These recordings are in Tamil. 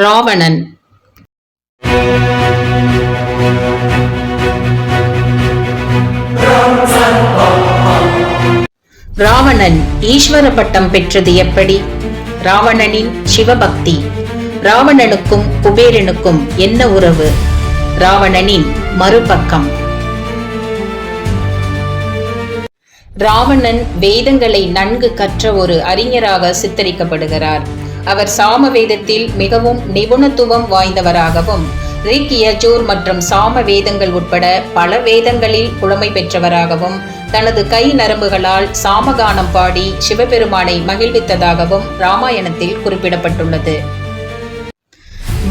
ராவணன். ராவணன் ஈஸ்வர பட்டம் பெற்றது எப்படி? ராவணனின் சிவபக்தி. ராவணனுக்கும் குபேரனுக்கும் என்ன உறவு? ராவணனின் மறுபக்கம். ராவணன் வேதங்களை நன்கு கற்ற ஒரு அறிஞராக சித்தரிக்கப்படுகிறார். அவர் சாம வேதத்தில் மிகவும் நிபுணத்துவம் வாய்ந்தவராகவும் ரிக் யஜூர் மற்றும் சாம வேதங்கள் உட்பட பல வேதங்களில் புலமை பெற்றவராகவும் தனது கை நரம்புகளால் சாமகானம் பாடி சிவபெருமானை மகிழ்வித்ததாகவும் ராமாயணத்தில் குறிப்பிடப்பட்டுள்ளது.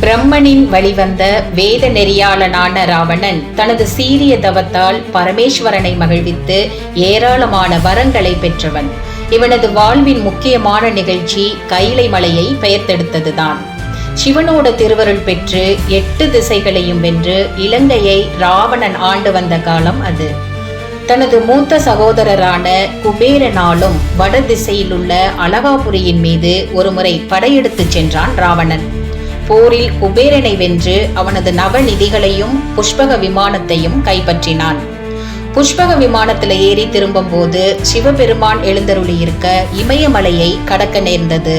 பிரம்மனின் வழிவந்த வேத நெறியாளனான ராவணன் தனது சீரிய தவத்தால் பரமேஸ்வரனை மகிழ்வித்து ஏராளமான வரங்களை பெற்றவன். இவனது வாழ்வின் முக்கியமான நிகழ்ச்சி கைலை மலையை பெயர்த்தெடுத்ததுதான். சிவனோட திருவருள் பெற்று எட்டு திசைகளையும் வென்று இலங்கையை ராவணன் ஆண்டு வந்த காலம் அது. தனது மூத்த சகோதரரான குபேரனாலும் வட திசையில் உள்ள அலகாபுரியின் மீது ஒருமுறை படையெடுத்துச் சென்றான் ராவணன். போரில் குபேரனை வென்று அவனது நவநிதிகளையும் புஷ்பக விமானத்தையும் கைப்பற்றினான். புஷ்பக விமானத்துல ஏறி திரும்பும்போது சிவபெருமான் எழுந்தருளி இருக்க இமயமலையை கடக்க நேர்ந்தது.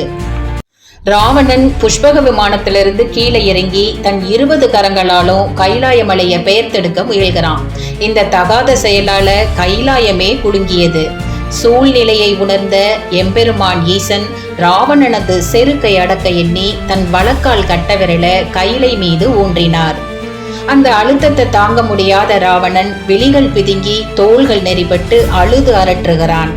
ராவணன் புஷ்பக விமானத்திலிருந்து கீழே இறங்கி தன் இருபது கரங்களாலும் கைலாய மலையை பெயர்த்தெடுக்க முயல்கிறான். இந்த தகாத செயலால கைலாயமே குலுங்கியது சூழ்நிலையை உணர்ந்த எம்பெருமான் ஈசன் ராவணனது செருக்கை அடக்க எண்ணி தன் வழக்கால் கட்ட விரல கைலை மீது ஊன்றினார். அந்த அழுத்தத்தை தாங்க முடியாத ராவணன் விழிகள் பிதுங்கி தோள்கள் நெறிபட்டு அழுது அரற்றுகிறான்.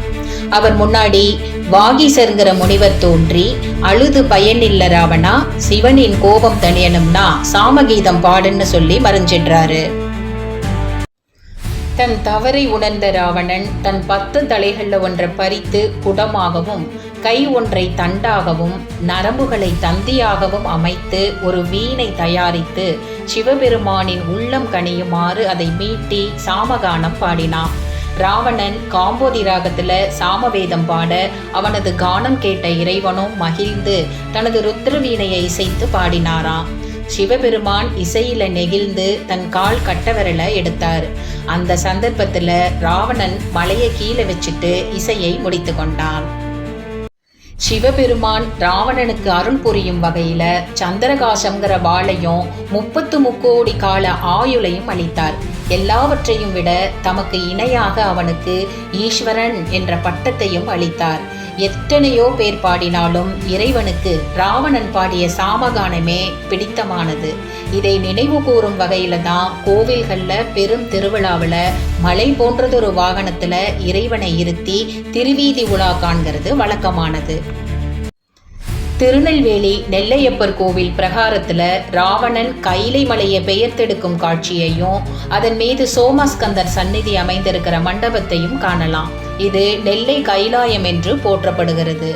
அவர் முன்னாடி வாகிசருங்கிற முனிவர் தோன்றி அழுது பயனில்ல ராவணா சிவனின் கோபம் தணியணும்னா சாமகீதம் பாடுன்னு சொல்லி மறைஞ்சிடுறாரு தன் தவறை உணர்ந்த ராவணன் தன் பத்து தலைகள்ல ஒன்றை பறித்து குடமாகவும் கை ஒன்றை தண்டாகவும் நரம்புகளை தந்தியாகவும் அமைத்து ஒரு வீணை தயாரித்து சிவபெருமானின் உள்ளம் கனியுமாறு அதை மீட்டி சாமகானம் பாடினான். ராவணன் காம்போதி ராகத்துல சாமவேதம் பாட அவனது கானம் கேட்ட இறைவனும் மகிழ்ந்து தனது ருத்ரவீணையை இசைத்து பாடினாராம். சிவபெருமான் இசையில நெகிழ்ந்து தன் கால் கட்டவரலை எடுத்தார். அந்த சந்தர்ப்பத்துல ராவணன் மலையை கீழே வச்சுட்டு இசையை முடித்து கொண்டான். சிவபெருமான் ராவணனுக்கு அருள் புரியும் வகையில சந்திரகாசங்கிற வாளையும் முப்பத்து முக்கோடி கால ஆயுளையும் அளித்தார். எல்லாவற்றையும் விட தமக்கு இணையாக அவனுக்கு ஈஸ்வரன் என்ற பட்டத்தையும் அளித்தார். எத்தனையோ பேர் பாடினாலும் இறைவனுக்கு ராவணன் பாடிய சாமகானமே பிடித்தமானது. இதை நினைவு கூறும் வகையில தான் கோவில்களில் பெரும் திருவிழாவில் மலை போன்றதொரு வாகனத்தில் இறைவனை இருத்தி திருவீதி உலா காண்கிறது வழக்கமானது. திருநெல்வேலி நெல்லையப்பர் கோவில் பிரகாரத்தில் ராவணன் கைலை மலையை பெயர்த்தெடுக்கும் காட்சியையும் அதன் மீது சோமஸ்கந்தர் சந்நிதி அமைந்திருக்கிற மண்டபத்தையும் காணலாம். இது நெல்லை கைலாயம் என்று போற்றப்படுகிறது.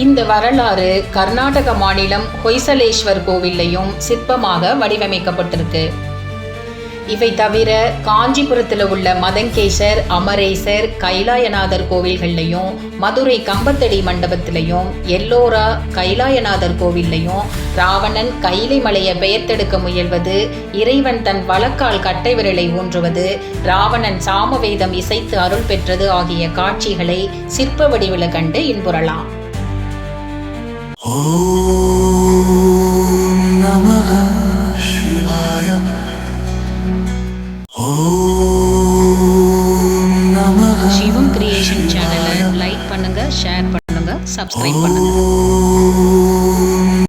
இந்த வரலாறு கர்நாடக மாநிலம் ஹொய்சலேஸ்வர் கோவில்லையும் சிற்பமாக வடிவமைக்கப்பட்டிருக்கு. இவை தவிர காஞ்சிபுரத்தில் உள்ள மதங்கேசர் அமரேசர் கைலாயநாதர் கோவில்கள்லையும் மதுரை கம்பத்தடி மண்டபத்திலையும் எல்லோரா கைலாயநாதர் கோவில்லையும் ராவணன் கைலை மலையை பெயர்த்தெடுக்க முயல்வது இறைவன் தன் வழக்கால் கட்டை விரலை ஊன்றுவது ராவணன் சாமவேதம் இசைத்து அருள் பெற்றது ஆகிய காட்சிகளை சிற்ப வடிவில் கண்டு இன்புறலாம். ஓம் நம சிவாய சிவம் கிரியேஷன் சேனலை லைக் பண்ணுங்க ஷேர் பண்ணுங்க சப்ஸ்கிரைப் பண்ணுங்க.